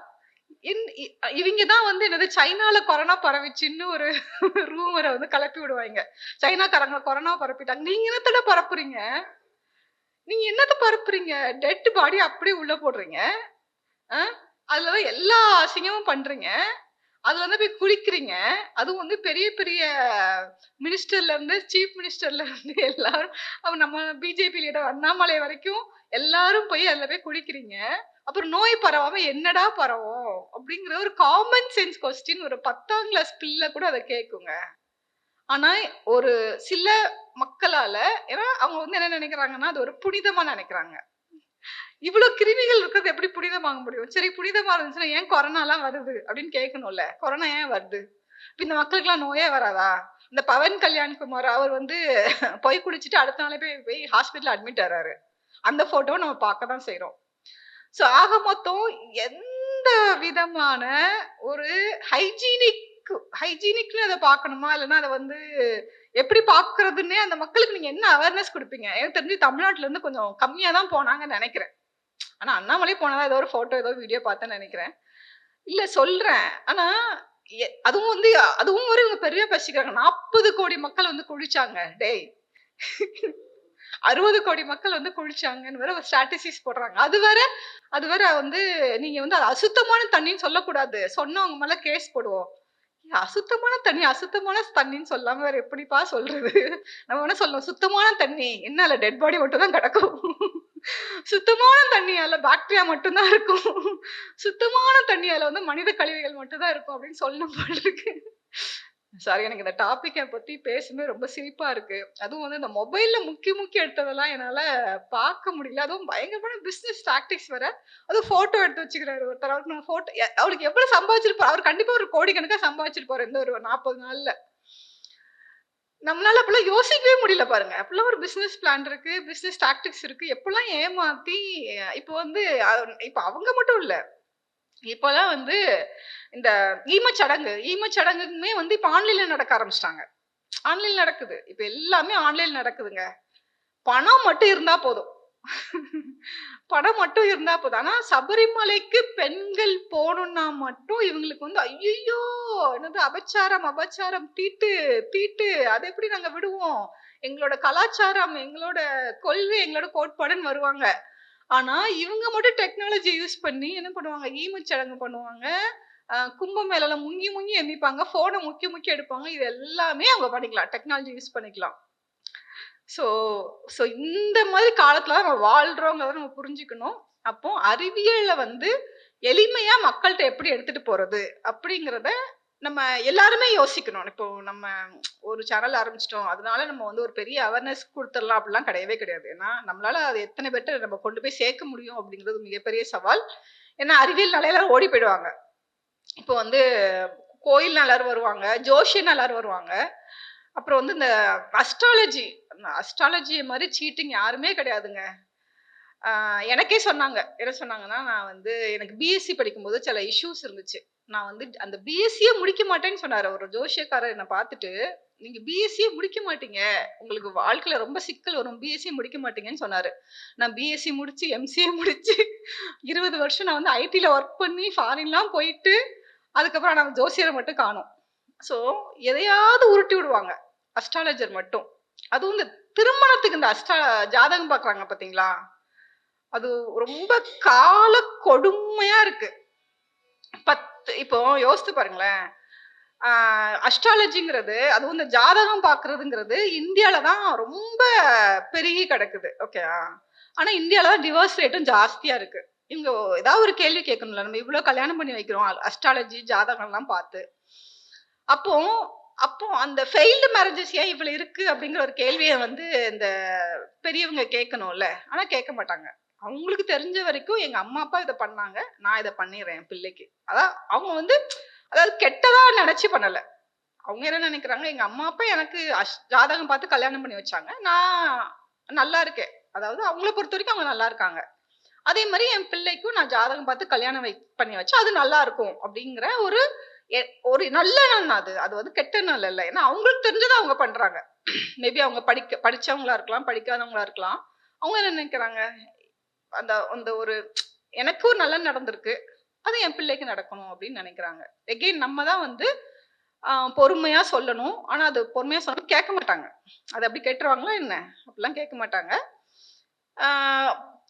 இன்- இ- இவங்க தான் வந்து என்னது சைனால கொரோனா பரவிச்சுன்னு ஒரு ரூமரை வந்து கிளப்பி விடுவாங்க. சைனாக்காரங்க கொரோனா பரப்பிட்டாங்க. நீங்க என்னத்தட பரப்புறீங்க? நீங்க என்னத்த பரப்புறீங்க? டெட் பாடி அப்படியே உள்ள போடுறீங்க. ஆ? அதுல எல்லா அசிங்கமும் பண்றீங்க. அதுல வந்து போய் குளிக்கிறீங்க. அதுவும் வந்து பெரிய பெரிய மினிஸ்டர்ல இருந்து சீஃப் மினிஸ்டர்ல இருந்து எல்லாரும் அவங்க நம்ம பிஜேபி லீடர் அண்ணாமலை வரைக்கும் எல்லாரும் போய் அதுல போய் குளிக்கிறீங்க. அப்புறம் நோய் பரவாம என்னடா பரவும்? அப்படிங்கிற ஒரு காமன் சென்ஸ் கொஸ்டின் ஒரு பத்தாம் கிளாஸ் பிள்ளை கூட அதை கேட்குங்க. ஆனா ஒரு சில மக்களால ஏன்னா அவங்க வந்து என்ன நினைக்கிறாங்கன்னா அது ஒரு புனிதமா நினைக்கிறாங்க. இவ்வளவு கிருமிகள் இருக்கிறது எப்படி புனிதமாக முடியும்? சரி புனிதமா இருந்துச்சுன்னா ஏன் கொரோனா எல்லாம் வருது அப்படின்னு கேட்கணும்ல. கொரோனா ஏன் வருது? இப்ப இந்த மக்களுக்குலாம் நோயே வராதா? இந்த பவன் கல்யாண்குமார் அவர் வந்து போய் குடிச்சிட்டு அடுத்த நாளே போய் போய் ஹாஸ்பிட்டல் அட்மிட் ஆறாரு. அந்த போட்டோவை நம்ம பார்க்க தான் செய்யறோம் ஸோ ஆக மொத்தம் எந்த விதமான ஒரு ஹைஜீனிக் ஹைஜீனிக்னு அதை பார்க்கணுமா? இல்லைன்னா அதை வந்து எப்படி பார்க்கறதுன்னே அந்த மக்களுக்கு நீங்க என்ன அவேர்னஸ் கொடுப்பீங்க? எனக்கு தெரிஞ்சு தமிழ்நாட்டுல இருந்து கொஞ்சம் கம்மியா தான் போனாங்கன்னு நினைக்கிறேன். ஆனால் அண்ணாமலை போனதா ஏதோ ஒரு ஃபோட்டோ ஏதோ வீடியோ பார்த்தேன்னு நினைக்கிறேன். இல்லை சொல்றேன். ஆனா அதுவும் வந்து அதுவும் ஒரு இவங்க பெரிய பேசிக்கிறாங்க நாற்பது கோடி மக்கள் வந்து குளிச்சாங்க. டேய். அறுபது கோடி மக்கள் வந்து குளிச்சாங்கன்னு வேற ஸ்ட்ராட்டஜிஸ் போடுறாங்க. அது வேற அது வேற வந்து நீங்க வந்து அது அசுத்தமான தண்ணின்னு சொல்லக்கூடாது. சொன்னா அவங்க மேல கேஸ் போடுவோம். அசுத்தமான தண்ணி அசுத்தமான தண்ணின்னு சொல்லாம வேற எப்படிப்பா சொல்றது? நம்ம என்ன சொல்லணும் சுத்தமான தண்ணி. என்ன இல்ல டெட் பாடி மட்டும் தான் கிடக்கும். சுத்தமான தண்ணியால பாக்டீரியா மட்டும்தான் இருக்கும். சுத்தமான தண்ணியால வந்து மனித கழிவுகள் மட்டும்தான் இருக்கும் அப்படின்னு சொல்லணும் போல இருக்கு. சாரி எனக்கு இந்த டாப்பிக்கை பத்தி பேசுமே ரொம்ப சிரிப்பா இருக்கு. அதுவும் வந்து இந்த மொபைல்ல முக்கிய முக்கிய எடுத்ததெல்லாம் என்னால பார்க்க முடியல. அதுவும் பயங்கரமான பிசினஸ் டாக்டிக்ஸ் வேற. அதுவும் போட்டோ எடுத்து வச்சுக்கிறாரு ஒருத்தர். அவருக்கு நான் போட்டோ அவருக்கு எவ்வளவு சம்பாதிச்சிருப்பாரு அவர் கண்டிப்பா ஒரு கோடிக்கணக்கா சம்பாதிச்சிருப்பாரு இந்த ஒரு நாற்பது நாள்ல. நம்மளால அப்பெல்லாம் யோசிக்கவே முடியல பாருங்க. அப்பெல்லாம் ஒரு பிசினஸ் பிளான் இருக்கு பிசினஸ் டாக்டிக்ஸ் இருக்கு. எப்பெல்லாம் ஏமாத்தி இப்போ வந்து இப்போ அவங்க மட்டும் இல்ல. இப்போலாம் வந்து இந்த ஈமச்சடங்கு ஈமச்சடங்குமே வந்து இப்போ ஆன்லைன்ல நடக்க ஆரம்பிச்சிட்டாங்க. ஆன்லைன் நடக்குது. இப்போ எல்லாமே ஆன்லைன் நடக்குதுங்க. பணம் மட்டும் இருந்தா போதும். படம் மட்டும் இருந்தா போதும். ஆனா சபரிமலைக்கு பெண்கள் போகணும்னா மட்டும் இவங்களுக்கு வந்து ஐயோ என்னது அபச்சாரம் அபச்சாரம் தீட்டு தீட்டு அதை எப்படி நாங்க விடுவோம்? எங்களோட கலாச்சாரம் எங்களோட கொள்கை எங்களோட கோட்பாடுன்னு வருவாங்க. ஆனா இவங்க மட்டும் டெக்னாலஜி யூஸ் பண்ணி என்ன பண்ணுவாங்க? ஈமச்சடங்கு பண்ணுவாங்க. கும்ப மேலாம் முங்கி முங்கி எண்ணிப்பாங்க போனை முக்கி முக்கி எடுப்பாங்க. இது எல்லாமே அவங்க பண்ணிக்கலாம். டெக்னாலஜி யூஸ் பண்ணிக்கலாம். ஸோ ஸோ இந்த மாதிரி காலத்தில் தான் நம்ம வாழ்கிறோங்கிறத நம்ம புரிஞ்சுக்கணும். அப்போ அறிவியலை வந்து எளிமையாக மக்கள்கிட்ட எப்படி எடுத்துகிட்டு போகிறது அப்படிங்கிறத நம்ம எல்லாருமே யோசிக்கணும். இப்போ நம்ம ஒரு சேனல் ஆரம்பிச்சிட்டோம். அதனால நம்ம வந்து ஒரு பெரிய அவேர்னஸ் கொடுத்துடலாம் அப்படிலாம் கிடையவே கிடையாது. ஏன்னா நம்மளால அது எத்தனை பேர்ட்ட நம்ம கொண்டு போய் சேர்க்க முடியும் அப்படிங்கிறது மிகப்பெரிய சவால். ஏன்னா அறிவியல் எல்லாரும் ஓடி போயிடுவாங்க. இப்போ வந்து கோயில் எல்லாரும் வருவாங்க ஜோஷியன் எல்லாரும் வருவாங்க. அப்புறம் வந்து இந்த அஸ்ட்ராலஜி அஸ்ட்ராலஜியை மாதிரி சீட்டிங் யாருமே கிடையாதுங்க. எனக்கே சொன்னாங்க. என்ன சொன்னாங்கன்னா நான் வந்து எனக்கு பிஎஸ்சி படிக்கும்போது சில இஷ்யூஸ் இருந்துச்சு. நான் வந்து அந்த பிஎஸ்சியே முடிக்க மாட்டேன்னு சொன்னார். ஒரு ஜோசியக்காரர் என்னை பார்த்துட்டு நீங்கள் பிஎஸ்சியே முடிக்க மாட்டீங்க. உங்களுக்கு வாழ்க்கையில் ரொம்ப சிக்கல் வரும். பிஎஸ்சி முடிக்க மாட்டீங்கன்னு சொன்னார். நான் பிஎஸ்சி முடித்து எம்சிஏ முடித்து இருபது வருஷம் நான் வந்து ஐடியில் ஒர்க் பண்ணி ஃபாரின்லாம் போயிட்டு அதுக்கப்புறம் நான் ஜோசியரை மட்டும் காணும். ஸோ எதையாவது உருட்டி விடுவாங்க. அஸ்ட்ராலஜர் மட்டும். அதுவும் இந்த திருமணத்துக்கு இந்த அஷ்ட ஜாதகம் பாக்குறாங்க பாத்தீங்களா? அது ரொம்ப கால கொடுமையா இருக்கு. பத்து இப்போ யோசித்து பாருங்களேன். அஸ்ட்ராலஜிங்கிறது அதுவும் இந்த ஜாதகம் பாக்குறதுங்கிறது இந்தியால தான் ரொம்ப பெருகி கிடக்குது ஓகே ஆனா இந்தியால தான் டிவோர்ஸ் ரேட்டும் ஜாஸ்தியா இருக்கு. இவங்க ஏதாவது ஒரு கேள்வி கேட்கணும்ல நம்ம இவ்வளவு கல்யாணம் பண்ணி வைக்கிறோம் அஸ்ட்ராலஜி ஜாதகம்லாம் பார்த்து. அப்போ அப்போ அந்த ஃபெயில்டு மேரேஜஸ் ஏன் இவ்வளவு இருக்கு அப்படிங்கிற ஒரு கேள்வியை வந்து இந்த பெரியவங்க கேட்கணும்ல. ஆனா கேட்க மாட்டாங்க. அவங்களுக்கு தெரிஞ்ச வரைக்கும் எங்க அம்மா அப்பா இதை பண்ணாங்க. நான் இதை பண்ணிடுறேன் என் பிள்ளைக்கு. அதான் அவங்க வந்து அதாவது கெட்டதா நினைச்சு பண்ணல. அவங்க என்ன நினைக்கிறாங்க? எங்க அம்மா அப்பா எனக்கு அஷ்- ஜாதகம் பார்த்து கல்யாணம் பண்ணி வச்சாங்க. நான் நல்லா இருக்கேன். அதாவது அவங்கள பொறுத்த வரைக்கும் அவங்க நல்லா இருக்காங்க. அதே மாதிரி என் பிள்ளைக்கும் நான் ஜாதகம் பார்த்து கல்யாணம் வை பண்ணி வச்சா அது நல்லா இருக்கும் அப்படிங்கிற ஒரு ஒரு நல்ல நாள் அது. அது வந்து கெட்ட நாள் இல்லை ஏன்னா அவங்களுக்கு தெரிஞ்சதை அவங்க பண்றாங்க. *clears throat* மேபி அவங்க படிக்க படிச்சவங்களா இருக்கலாம் படிக்காதவங்களா இருக்கலாம். அவங்க என்ன நினைக்கிறாங்க? அந்த அந்த ஒரு எனக்கும் நல்லா நடந்திருக்கு. அது என் பிள்ளைக்கு நடக்கணும் அப்படின்னு நினைக்கிறாங்க. எகெயின் நம்ம தான் வந்து பொறுமையா சொல்லணும். ஆனா அது பொறுமையா சொன்னா கேட்க மாட்டாங்க. அது அப்படி கேட்டுருவாங்களா என்ன? அப்படிலாம் கேட்க மாட்டாங்க.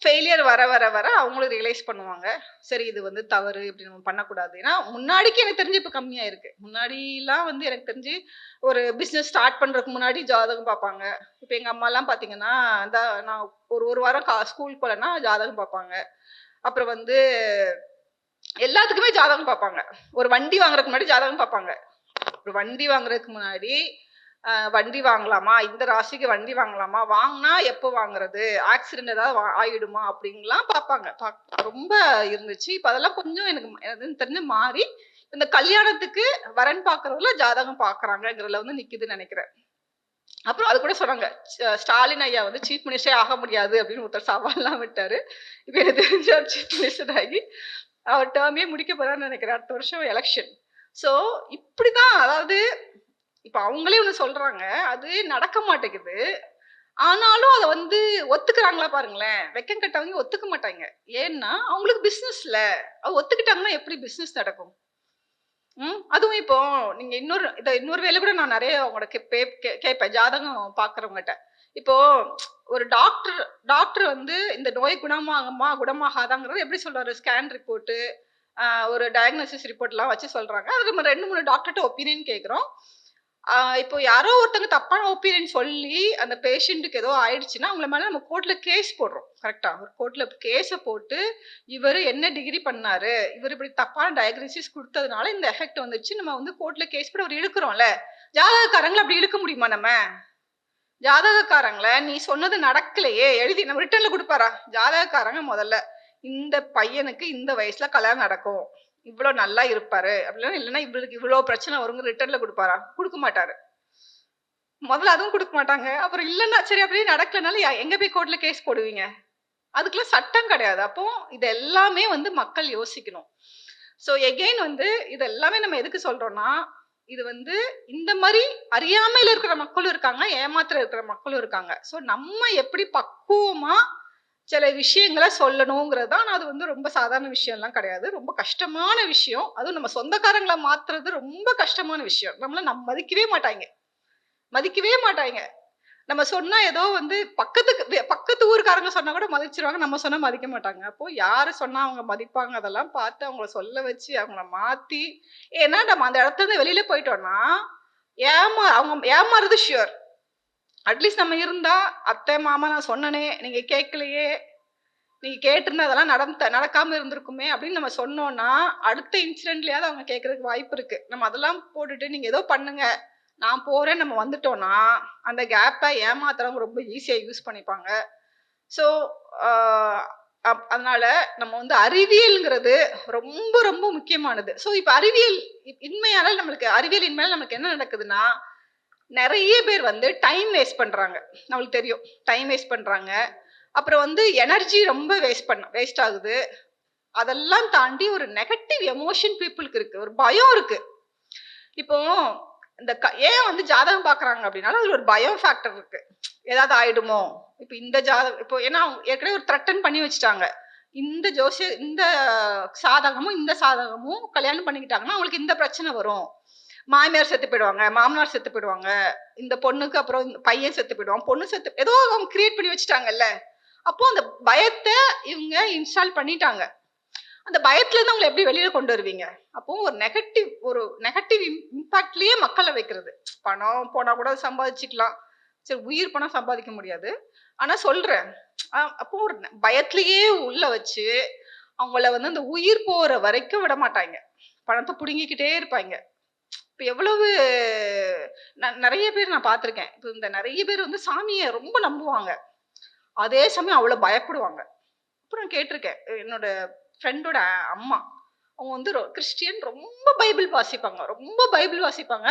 ஃபெயிலியர் வர வர வர அவங்களும் ரியலைஸ் பண்ணுவாங்க. சரி இது வந்து தவறு இப்படி நம்ம பண்ணக்கூடாது. ஏன்னா முன்னாடிக்கு எனக்கு தெரிஞ்சு இப்போ கம்மியாக இருக்கு. முன்னாடிலாம் வந்து எனக்கு தெரிஞ்சு ஒரு பிஸ்னஸ் ஸ்டார்ட் பண்ணுறதுக்கு முன்னாடி ஜாதகம் பார்ப்பாங்க. இப்போ எங்கள் அம்மாலாம் பார்த்தீங்கன்னா இந்த நான் ஒரு ஒரு வாரம் கா ஸ்கூல் போகலன்னா ஜாதகம் பார்ப்பாங்க. அப்புறம் வந்து எல்லாத்துக்குமே ஜாதகம் பார்ப்பாங்க. ஒரு வண்டி வாங்குறதுக்கு முன்னாடி ஜாதகம் பார்ப்பாங்க. ஒரு வண்டி வாங்குறதுக்கு முன்னாடி வண்டி வாங்கலாமா? இந்த ராசிக்கு வண்டி வாங்கலாமா? வாங்கினா எப்போ வாங்குறது? ஆக்சிடென்ட் ஏதாவது வா- ஆயிடுமா? அப்படின்லாம் பார்ப்பாங்க. ரொம்ப இருந்துச்சு. இப்போ அதெல்லாம் கொஞ்சம் எனக்கு எனக்கு தெரிஞ்சு மாறி இந்த கல்யாணத்துக்கு வரன் பார்க்கறதுல ஜாதகம் பார்க்குறாங்கங்கிறதுல வந்து நிக்குதுன்னு நினைக்கிறேன். அப்புறம் அது கூட சொன்னாங்க ஸ்டாலின் ஐயா வந்து சீஃப் மினிஸ்டரே ஆக முடியாது அப்படின்னு ஒருத்தர் சவால்லாம் விட்டாரு. இப்போ எனக்கு தெரிஞ்ச அவர் சீஃப் மினிஸ்டர் ஆகி அவர் டேர்மே முடிக்க போறான்னு நினைக்கிறேன். அடுத்த வருஷம் எலெக்ஷன் ஸோ இப்படிதான் அதாவது இப்போ அவங்களே ஒன்று சொல்றாங்க அது நடக்க மாட்டேங்குது ஆனாலும் அதை வந்து ஒத்துக்கிறாங்களா பாருங்களேன். வெக்கம் கட்டவங்க ஒத்துக்க மாட்டாங்க. ஏன்னா, அவங்களுக்கு பிஸ்னஸ்ல அது ஒத்துக்கிட்டாங்கன்னா எப்படி பிஸ்னஸ் நடக்கும்? ம். அதுவும் இப்போ நீங்க இன்னொரு இதை இன்னொரு வேலை கூட நான் நிறைய அவங்களோட கே கேட்பேன். ஜாதகம் பாக்குறவங்ககிட்ட இப்போ ஒரு டாக்டர் டாக்டர் வந்து இந்த நோய் குணமாகுமா, குணமாகாதாங்கிறத எப்படி சொல்றாரு? ஸ்கேன் ரிப்போர்ட்டு, ஒரு டயக்னோசிஸ் ரிப்போர்ட்லாம் வச்சு சொல்றாங்க. அது நம்ம ரெண்டு மூணு டாக்டர்கிட்ட ஒப்பீனியன் கேட்குறோம். ஆ இப்போ யாரோ ஒருத்தங்க தப்பான ஒப்பீனியன் சொல்லி, அந்த பேஷண்ட்டுக்கு ஏதோ ஆயிடுச்சுன்னா, அவங்கள மேல நம்ம கோர்ட்ல கேஸ் போடுறோம். கரெக்ட்டா? ஒரு கோர்ட்ல கேஸ போட்டு, இவரு என்ன டிகிரி பண்ணாரு? இவரு இப்படி தப்பான டயக்னோசிஸ் குடுத்ததுனால இந்த எஃபெக்ட் வந்துச்சு. நம்ம வந்து கோர்ட்ல கேஸ் போட்டு அவர இழுக்குறோம்ல. ஜாதகக்காரங்கள அப்படி இழுக்க முடியுமா நம்ம? ஜாதகக்காரங்கள நீ சொன்னது நடக்கலையே! எழுதி நம்ம ரிட்டன்ல குடுப்பாரா? ஜாதகக்காரங்க முதல்ல, இந்த பையனுக்கு இந்த வயசுல கல்யாணம் நடக்கும். இவ்வளோ நல்லா இருப்பாரு. அப்படின்னா இல்லைன்னா இவளுக்கு இவ்வளோ பிரச்சனை வருங்க ரிட்டர்ன்ல கொடுப்பாரா கொடுக்க மாட்டாரு. முதல்ல அதுவும் கொடுக்க மாட்டாங்க. அப்புறம் இல்லைன்னா சரி அப்படியே நடக்கலனால ய எங்க போய் கோர்ட்ல கேஸ் போடுவீங்க? அதுக்கெல்லாம் சட்டம் கிடையாது. அப்போ இது எல்லாமே வந்து மக்கள் யோசிக்கணும். ஸோ எகெயின் வந்து இது எல்லாமே நம்ம எதுக்கு சொல்றோம்னா, இது வந்து இந்த மாதிரி அறியாமையில இருக்கிற மக்களும் இருக்காங்க. ஏமாத்திர இருக்கிற மக்களும் இருக்காங்க. ஸோ நம்ம எப்படி பக்குவமாக சில விஷயங்கள சொல்லணுங்கிறது தான். அது வந்து ரொம்ப சாதாரண விஷயம்லாம் கிடையாது. ரொம்ப கஷ்டமான விஷயம். அதுவும் நம்ம சொந்தக்காரங்களை மாத்துறது ரொம்ப கஷ்டமான விஷயம். நம்மள நம்ம மதிக்கவே மாட்டாங்க மதிக்கவே மாட்டாங்க நம்ம சொன்னா ஏதோ வந்து பக்கத்துக்கு பக்கத்து ஊருக்காரங்க சொன்னா கூட மதிச்சிருவாங்க நம்ம சொன்னா மதிக்க மாட்டாங்க. அப்போ யாரு சொன்னா அவங்க மதிப்பாங்க? அதெல்லாம் பார்த்து அவங்கள சொல்ல வச்சு, அவங்கள மாத்தி ஏன்னா நம்ம அந்த இடத்துலருந்து வெளியில போயிட்டோம்னா, ஏமா அவங்க ஏமாறுறது ஷியோர் அட்லீஸ்ட் நம்ம இருந்தா, "அத்தை, மாமா நான் சொன்னனே, நீங்க கேட்கலையே. நீங்க கேட்டிருந்தா அதெல்லாம் நடந்த நடக்காம இருந்திருக்குமே" அப்படின்னு நம்ம சொன்னோம்னா, அடுத்த இன்சிடென்ட்லயாவது அவங்க கேட்கறதுக்கு வாய்ப்பு இருக்கு. நம்ம அதெல்லாம் போட்டுட்டு, "நீங்க ஏதோ பண்ணுங்க. நான் போறேன் நம்ம வந்துட்டோம்னா, அந்த கேப்பை ஏமாத்துறவங்க ரொம்ப ஈஸியா யூஸ் பண்ணிப்பாங்க. ஸோ அப் அதனால நம்ம வந்து அறிவியல்ங்கிறது ரொம்ப ரொம்ப முக்கியமானது. ஸோ இப்போ அறிவியல் இ இன்மையால நம்மளுக்கு அறிவியல் இன்மையால நமக்கு என்ன நடக்குதுன்னா, நிறைய பேர் வந்து டைம் வேஸ்ட் பண்ணுறாங்க நம்மளுக்கு தெரியும். டைம் வேஸ்ட் பண்ணுறாங்க அப்புறம் வந்து எனர்ஜி ரொம்ப வேஸ்ட் பண்ண வேஸ்ட் ஆகுது. அதெல்லாம் தாண்டி ஒரு நெகட்டிவ் எமோஷன் பீப்புளுக்கு இருக்குது ஒரு பயம் இருக்குது இப்போ இந்த க ஏன் வந்து ஜாதகம் பார்க்குறாங்க அப்படின்னாலும், அதில் ஒரு பயம் ஃபேக்டர் இருக்குது ஏதாவது ஆயிடுமோ? இப்போ இந்த ஜாதகம் இப்போ ஏன்னா அவங்க ஏற்கனவே ஒரு த்ரெட்டன் பண்ணி வச்சுட்டாங்க. இந்த ஜோசிய இந்த சாதகமும், இந்த சாதகமும் கல்யாணம் பண்ணிக்கிட்டாங்கன்னா, அவங்களுக்கு இந்த பிரச்சனை வரும். மாமியார் செத்து போயிடுவாங்க. மாமனார் செத்து போயிடுவாங்க. இந்த பொண்ணுக்கு அப்புறம் இந்த பையன் செத்து போயிடுவான். பொண்ணு செத்து ஏதோ அவங்க கிரியேட் பண்ணி வச்சுட்டாங்கல்ல. அப்போ அந்த பயத்தை இவங்க இன்ஸ்டால் பண்ணிட்டாங்க. அந்த பயத்துல இருந்து அவங்கள எப்படி வெளியில கொண்டு வருவீங்க? அப்போ ஒரு நெகட்டிவ் ஒரு நெகட்டிவ் இம்பாக்ட்லயே மக்களை வைக்கிறது. பணம் போனா கூட சம்பாதிச்சுக்கலாம். சரி உயிர் பணம் சம்பாதிக்க முடியாது. ஆனா சொல்றேன். அப்போ ஒரு பயத்திலேயே உள்ள வச்சு, அவங்கள வந்து அந்த உயிர் போற வரைக்கும் விட மாட்டாங்க பணத்தை புடுங்கிக்கிட்டே இருப்பாய்ங்க. இப்போ எவ்வளவு ந நிறைய பேர் நான் பார்த்துருக்கேன். இப்போ இந்த நிறைய பேர் வந்து சாமியை ரொம்ப நம்புவாங்க. அதே சமயம் அவ்வளோ பயப்படுவாங்க. அப்புறம் கேட்டிருக்கேன் என்னோட ஃப்ரெண்டோட அம்மா. அவங்க வந்து ரொ கிறிஸ்டியன் ரொம்ப பைபிள் வாசிப்பாங்க. ரொம்ப பைபிள் வாசிப்பாங்க.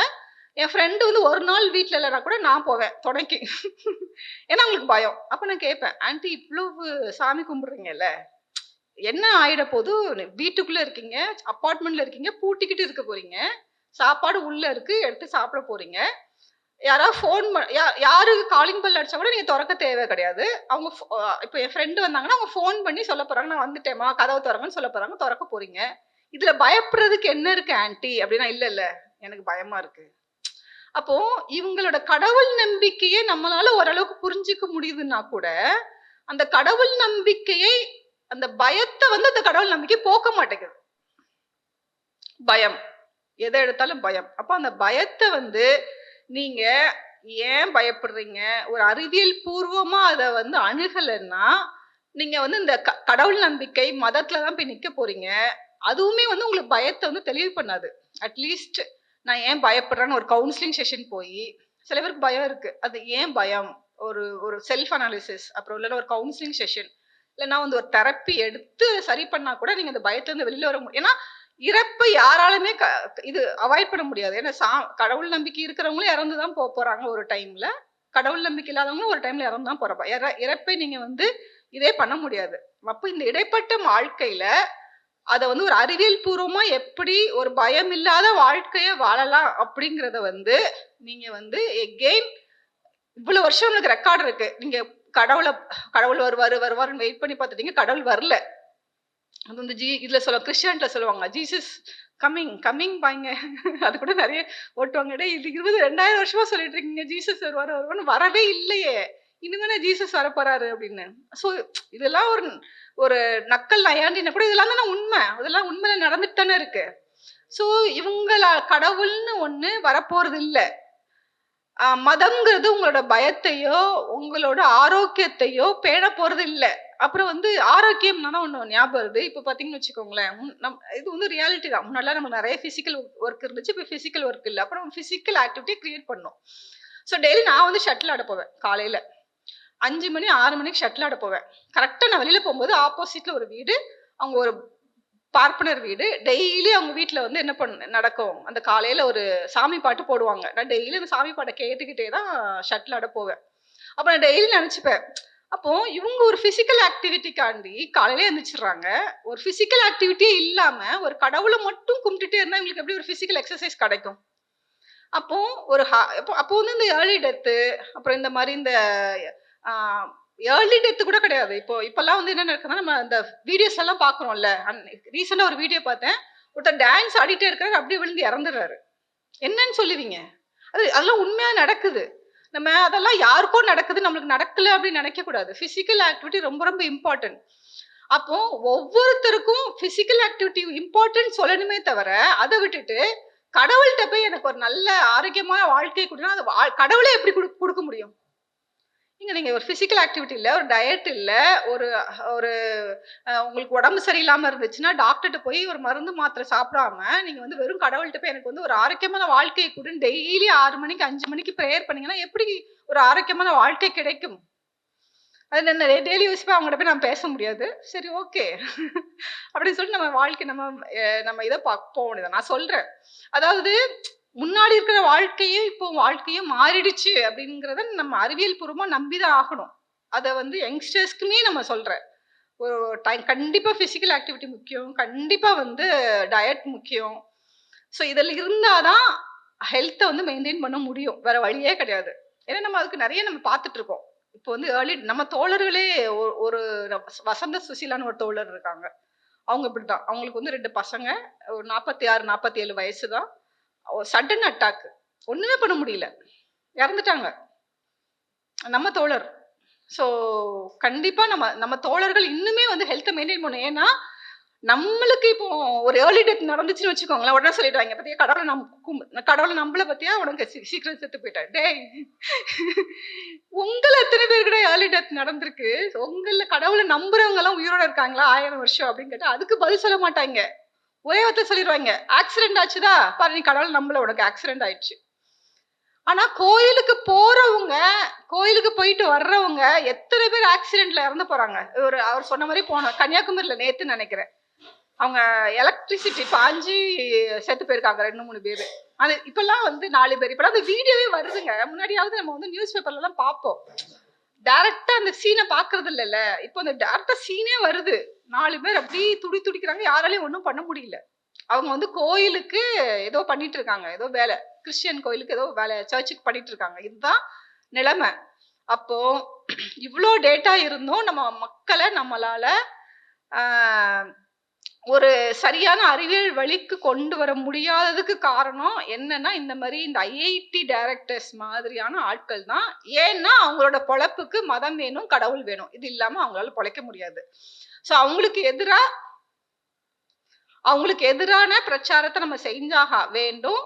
என் ஃப்ரெண்டு வந்து ஒரு நாள் வீட்டில் இல்லைன்னா கூட நான் போவேன் துணைக்கு. *laughs* ஏன்னா அவங்களுக்கு பயம். அப்போ நான் கேட்பேன், "ஆன்டி இவ்வளவு சாமி கும்பிடுறீங்கல்ல, என்ன ஆகிட போது? வீட்டுக்குள்ளே இருக்கீங்க, அப்பார்ட்மெண்ட்டில் இருக்கீங்க, பூட்டிக்கிட்டு இருக்க போறீங்க. சாப்பாடு உள்ள இருக்கு, எடுத்து சாப்பிட போறீங்க. யாராவது ஃபோன் ப யா யாரு காலிங் பெல் அடிச்சா கூட நீங்க திறக்க தேவை கிடையாது. அவங்க இப்போ என் ஃப்ரெண்டு வந்தாங்கன்னா, அவங்க ஃபோன் பண்ணி சொல்ல போறாங்க, "நான் வந்துட்டேமா கதவை திறங்கன்னு சொல்ல போறாங்க. திறக்க போறீங்க. "இதுல பயப்படுறதுக்கு என்ன இருக்கு ஆன்டி?" அப்படின்னா, "இல்ல, இல்ல. எனக்கு பயமா இருக்கு." அப்போ இவங்களோட கடவுள் நம்பிக்கையை நம்மளால ஓரளவுக்கு புரிஞ்சுக்க முடியுதுன்னா கூட, அந்த கடவுள் நம்பிக்கையை அந்த பயத்தை வந்து அந்த கடவுள் நம்பிக்கை போக்க மாட்டேங்குது. பயம். எதை எடுத்தாலும் பயம். அப்போ அந்த பயத்தை வந்து நீங்க ஏன் பயப்படுறீங்க? ஒரு அறிவியல் பூர்வமா அதை வந்து அணுகலைன்னா நீங்க வந்து இந்த க கடவுள் நம்பிக்கை, மதத்துல தான் போய் நிக்க போறீங்க. அதுவுமே வந்து உங்களுக்கு பயத்தை வந்து தெளிவு பண்ணாது. அட்லீஸ்ட் நான் ஏன் பயப்படுறேன்னு ஒரு கவுன்சிலிங் செஷன் போய் சில பேருக்கு பயம் இருக்கு. அது ஏன் பயம்? ஒரு ஒரு செல்ஃப் அனாலிசிஸ் அப்புறம் இல்லைன்னா ஒரு கவுன்சிலிங் செஷன் இல்லைன்னா வந்து ஒரு தெரப்பி எடுத்து சரி பண்ணா கூட நீங்க அந்த பயத்துல இருந்து வெளியில வர முடியும். ஏன்னா, இறப்பை யாராலுமே க இது அவாய்ட் பண்ண முடியாது. ஏன்னா சா கடவுள் நம்பிக்கை இருக்கிறவங்களும் இறந்து தான் போக போகிறாங்க ஒரு டைமில் கடவுள் நம்பிக்கை இல்லாதவங்களும் ஒரு டைமில் இறந்து தான் போகிறப்ப இற இறப்பை நீங்கள் வந்து இதே பண்ண முடியாது. அப்போ இந்த இடைப்பட்ட வாழ்க்கையில் அதை வந்து ஒரு அறிவியல் பூர்வமாக எப்படி ஒரு பயம் இல்லாத வாழ்க்கையை வாழலாம் அப்படிங்கிறத வந்து, நீங்கள் வந்து எகெயின் இவ்வளோ வருஷம் உங்களுக்கு ரெக்கார்டு இருக்குது நீங்கள் கடவுளை கடவுள் வருவாரு வருவாருன்னு வெயிட் பண்ணி பார்த்துட்டீங்க கடவுள் வரல அது வந்து ஜி இதில் சொல்ல கிறிஸ்டியன்ல சொல்லுவாங்க ஜீசஸ் கம்மிங் கம்மிங் பாய்ங்க. *laughs* அது கூட நிறைய ஓட்டுவாங்க. இது இருபது ரெண்டாயிரம் வருஷமா சொல்லிட்டு இருக்கீங்க ஜீசஸ் வருவார் வருவான்னு வரவே இல்லையே. இனிமே ஜீசஸ் வரப்போறாரு அப்படின்னு. ஸோ இதெல்லாம் ஒரு ஒரு நக்கல் நயாண்டின கூட இதெல்லாம் தானே உண்மை. அதெல்லாம் உண்மையில நடந்துட்டு தானே இருக்கு. ஸோ இவங்கள கடவுள்னு ஒண்ணு வரப்போறது இல்லை. மதம்ங்கிறது உங்களோட பயத்தையோ உங்களோட ஆரோக்கியத்தையோ பேட போறது இல்லை. அப்புறம் வந்து ஆரோக்கியம்னா ஒன்று ஞாபகம் வருது. இப்போ பார்த்தீங்கன்னு வச்சுக்கோங்களேன் முன்- நம் இது வந்து ரியாலிட்டி தான். முன்னாடிலாம் நம்ம நிறைய ஃபிசிக்கல் ஒர்க் இருந்துச்சு இப்போ ஃபிசிக்கல் ஒர்க் இல்லை. அப்புறம் ஃபிசிக்கல் ஆக்டிவிட்டி கிரியேட் பண்ணோம். ஸோ டெய்லி நான் வந்து ஷட்டில் ஆட போவேன் காலையில். அஞ்சு மணி ஆறு மணிக்கு ஷட்டில் ஆட போவேன். கரெக்டாக நான் வெளியில் போகும்போது ஆப்போசிட்டில் ஒரு வீடு அவங்க ஒரு பார்ப்பனர் வீடு. டெய்லி அவங்க வீட்டில் வந்து என்ன பண்ண நடக்கும்? அந்த காலையில் ஒரு சாமி பாட்டு போடுவாங்க. நான் டெய்லி அந்த சாமி பாட்டை கேட்டுக்கிட்டே தான் ஷட்டில் ஆட போவேன். அப்போ நான் டெய்லி நினச்சிப்பேன் அப்போ இவங்க ஒரு பிசிக்கல் ஆக்டிவிட்டிக்காண்டி காலையில எழுந்திரிச்சிடுறாங்க ஒரு பிசிக்கல் ஆக்டிவிட்டியே இல்லாம ஒரு கடவுளை மட்டும் கும்பிட்டுட்டே இருந்தா இவங்களுக்கு எப்படி ஒரு பிசிக்கல் எக்ஸசைஸ் கிடைக்கும்? அப்போ ஒரு அப்போ வந்து இந்த ஏர்லி டெத்து அப்புறம் இந்த மாதிரி இந்த ஏர்லி டெத்து கூட கிடையாது. இப்போ இப்பெல்லாம் வந்து என்ன நடக்குதுன்னா நம்ம இந்த வீடியோஸ் எல்லாம் பார்க்குறோம்ல. ரீசெண்டாக ஒரு வீடியோ பார்த்தேன். ஒருத்தர் டான்ஸ் ஆடிட்டே இருக்கிறாரு அப்படியே விழுந்து இறந்துடுறாரு. என்னன்னு சொல்லுவீங்க. அது அதெல்லாம் உண்மையா நடக்குது. நம்ம அதெல்லாம் யாருக்கோ நடக்குது நம்மளுக்கு நடக்கல அப்படின்னு நினைக்க கூடாது பிசிக்கல் ஆக்டிவிட்டி ரொம்ப ரொம்ப இம்பார்ட்டன்ட் அப்போ ஒவ்வொருத்தருக்கும் பிசிக்கல் ஆக்டிவிட்டி இம்பார்ட்டன்ட் சொல்லணுமே தவிர அதை விட்டுட்டு கடவுள்கிட்ட போய் எனக்கு ஒரு நல்ல ஆரோக்கியமான வாழ்க்கையை கொடுத்தா அது வா- கடவுளே எப்படி கொடுக்க முடியும்? நீங்கள் நீங்க ஒரு ஃபிசிக்கல் ஆக்டிவிட்டி இல்ல ஒரு டயட் இல்ல ஒரு ஒரு உங்களுக்கு உடம்பு சரியில்லாம இருந்துச்சுன்னா டாக்டர்கிட்ட போய் ஒரு மருந்து மாத்திரை சாப்பிடாம நீங்க வந்து வெறும் கடவுள்கிட்ட போய் எனக்கு வந்து ஒரு ஆரோக்கியமான வாழ்க்கையை கொடுன்னு டெய்லி ஆறு மணிக்கு அஞ்சு மணிக்கு ப்ரேயர் பண்ணீங்கன்னா எப்படி ஒரு ஆரோக்கியமான வாழ்க்கை கிடைக்கும்? அது என்ன டெய்லி யூஸ் போய் அவங்ககிட்ட போய் நான் பேச முடியாது. சரி ஓகே அப்படின்னு சொல்லிட்டு நம்ம வாழ்க்கை நம்ம நம்ம இதை பார்க்க போக நான் சொல்றேன். அதாவது முன்னாடி இருக்கிற வாழ்க்கையும் இப்போ வாழ்க்கையும் மாறிடுச்சு அப்படிங்கிறத நம்ம அறிவியல் பூர்வமா நம்பிதான் ஆகணும். அதை வந்து யங்ஸ்டர்ஸ்க்குமே நம்ம சொல்கிறேன் ஒரு டைம் கண்டிப்பாக ஃபிசிக்கல் ஆக்டிவிட்டி முக்கியம் கண்டிப்பாக வந்து டயட் முக்கியம். ஸோ இதில் இருந்தால் தான் ஹெல்த்தை வந்து மெயின்டைன் பண்ண முடியும். வேற வழியே கிடையாது. ஏன்னா நம்ம அதுக்கு நிறைய நம்ம பார்த்துட்டு இருக்கோம். இப்போ வந்து ஏர்லி நம்ம தோழர்களே ஒரு வசந்த சுசிலான்னு ஒரு தோழர் இருக்காங்க. அவங்க இப்படிதான் அவங்களுக்கு வந்து ரெண்டு பசங்க ஒரு நாற்பத்தி ஆறு நாற்பத்தி ஏழு வயசு தான் சடன் அட்டாக் ஒன்றுமே பண்ண முடியல. இறந்துட்டாங்க. நம்ம தோழர். ஸோ கண்டிப்பாக நம்ம நம்ம தோழர்கள் இன்னுமே வந்து ஹெல்த்தை மெயின்டைன் பண்ணணும். ஏன்னா நம்மளுக்கு இப்போ ஒரு ஏர்லி டெத் நடந்துச்சுன்னு வச்சுக்கோங்களேன். உடனே சொல்லிடுவாங்க பத்தியா கடவுளை நம் கும்- கடவுளை நம்மளை பத்தியா? உனக்கு சீக்கிரம் செத்து போயிட்டேன் டேய். உங்களை எத்தனை பேர் கூட ஏர்லி டெத் நடந்திருக்கு? உங்கள கடவுளை நம்புறவங்க எல்லாம் உயிரோட இருக்காங்களா? ஆயிரம் வருஷம் அப்படின்னு கேட்டா அதுக்கு பதில் சொல்ல மாட்டாங்க. ஒரே வார்த்தை சொல்லிடுவாங்க. ஆக்சிடென்ட் ஆச்சுதா பாரு நீ கடவுள் நம்மள உனக்கு ஆக்சிடென்ட் ஆயிடுச்சு. ஆனா கோயிலுக்கு போறவங்க கோயிலுக்கு போயிட்டு வர்றவங்க எத்தனை பேர் ஆக்சிடென்ட்ல இறந்து போறாங்க? ஒரு அவர் சொன்ன மாதிரி போன கன்னியாகுமரியில நேத்து நினைக்கிறேன். அவங்க எலக்ட்ரிசிட்டி பாஞ்சு செத்து போயிருக்காங்க ரெண்டு மூணு பேர். அது இப்பெல்லாம் வந்து நாலு பேர். இப்பெல்லாம் அந்த வீடியோவே வருதுங்க. முன்னாடியாவது நம்ம வந்து நியூஸ் பேப்பர்ல எல்லாம் பார்ப்போம். டேரக்டா அந்த சீனை பாக்குறது இல்லைல்ல இப்போ அந்த டேரக்டா சீனே வருது. நாலு பேர் அப்படியே துடி துடிக்கிறாங்க. யாராலையும் ஒன்றும் பண்ண முடியல. அவங்க வந்து கோயிலுக்கு ஏதோ பண்ணிட்டு இருக்காங்க. ஏதோ வேலை. கிறிஸ்டியன் கோயிலுக்கு ஏதோ வேலை சர்ச்சுக்கு பண்ணிட்டு இருக்காங்க. இதுதான் நிலைமை. அப்போ இவ்வளோ டேட்டா இருந்தும் நம்ம மக்களை நம்மளால ஆஹ், ஒரு சரியான அறிவியல் வழிக்கு கொண்டு வர முடியாததுக்கு காரணம் என்னன்னா இந்த மாதிரி இந்த ஐஐடி டைரக்டர்ஸ் மாதிரியான ஆட்கள் தான். ஏன்னா அவங்களோட பொழப்புக்கு மதம் வேணும் கடவுள் வேணும். இது இல்லாம அவங்களால பொழைக்க முடியாது. ஸோ அவங்களுக்கு எதிராக அவங்களுக்கு எதிரான பிரச்சாரத்தை நம்ம செஞ்சாக வேண்டும்.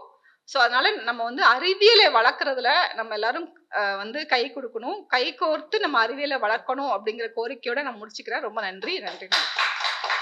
ஸோ அதனால நம்ம வந்து அறிவியலை வளர்க்குறதுல நம்ம எல்லாரும் வந்து கை கொடுக்கணும். கை கோர்த்து நம்ம அறிவியலை வளர்க்கணும் அப்படிங்கிற கோரிக்கையோட நான் முடிச்சுக்கிறேன். ரொம்ப நன்றி. நன்றி நன்றி.